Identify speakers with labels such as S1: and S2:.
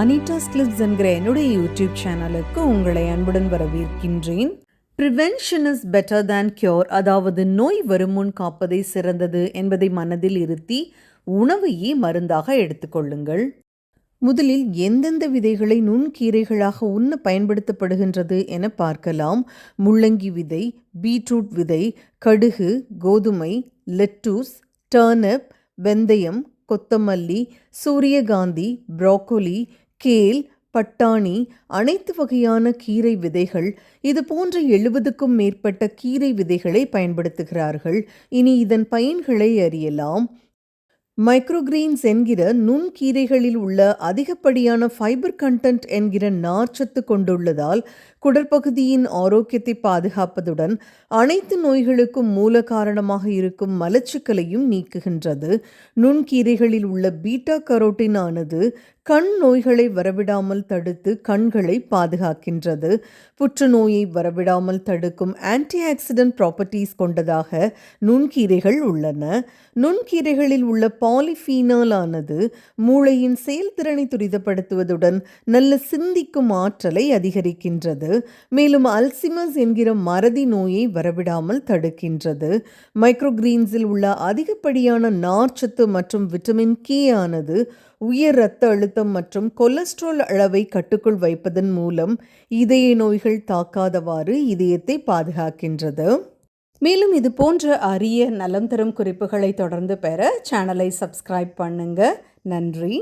S1: Anita's clips என்கிற என்னுடைய YouTube சேனலுக்கு உங்களை அன்புடன் வரவேற்கின்றேன். Prevention is better than cure அதாவது நோய் வருமுன் காப்பதே சிறந்தது என்பதை மனதில் இருத்தி உணவையே மருந்தாக எடுத்துக்கொள்ளுங்கள் முதலில் எந்தெந்த விதைகளை நுண்கீரைகளாக உண்ண பயன்படுத்தப்படுகின்றது என பார்க்கலாம். முள்ளங்கி விதை பீட்ரூட் விதை கடுகு கோதுமை லெட்டூஸ் டர்னப் வெந்தயம் கொத்தமல்லி சூரியகாந்தி ப்ரோக்கோலி கேல் பட்டாணி அனைத்து வகையான கீரை விதைகள் இது போன்ற எழுபதுக்கும் மேற்பட்ட கீரை விதைகளை பயன்படுத்துகிறார்கள். இனி இதன் பயன்களை அறியலாம். மைக்ரோகிரீன்ஸ் என்கிற நுண்கீரைகளில் உள்ள அதிகப்படியான ஃபைபர் கண்டென்ட் என்கிற நார்ச்சத்து கொண்டுள்ளதால் குடற்பகுதியின் ஆரோக்கியத்தை பாதுகாப்பதுடன் அனைத்து நோய்களுக்கும் மூல காரணமாக இருக்கும் மலச்சிக்கலையும் நீக்குகின்றது. நுண்கீரைகளில் உள்ள பீட்டா கரோட்டின் ஆனது கண் நோய்களை வரவிடாமல் தடுத்து கண்களை பாதுகாக்கின்றது. புற்றுநோயை வரவிடாமல் தடுக்கும் ஆன்டி ஆக்சிடென்ட் ப்ராப்பர்ட்டிஸ் கொண்டதாக நுண்கீரைகள் உள்ளன. நுண்கீரைகளில் உள்ள பாலிஃபீனால் ஆனது மூளையின் செயல்திறனை துரிதப்படுத்துவதுடன் நல்ல சிந்திக்கும் ஆற்றலை அதிகரிக்கின்றது. மேலும் அல்சிமஸ் என்கிற மறதி நோயை வரவிடாமல் தடுக்கின்றது. மைக்ரோகிரீன்ஸில் உள்ள அதிகப்படியான நார்ச்சத்து மற்றும் விட்டமின் கே ஆனது உயர் இரத்த அழுத்தம் மற்றும் கொலஸ்ட்ரால் அளவை கட்டுக்குள் வைப்பதன் மூலம் இதய நோய்கள் தாக்காதவாறு இதயத்தை பாதுகாக்கின்றது. மேலும் இது போன்ற அரிய நலம் தரும் குறிப்புகளை தொடர்ந்து பெற சேனலை சப்ஸ்கிரைப் பண்ணுங்கள் நன்றி.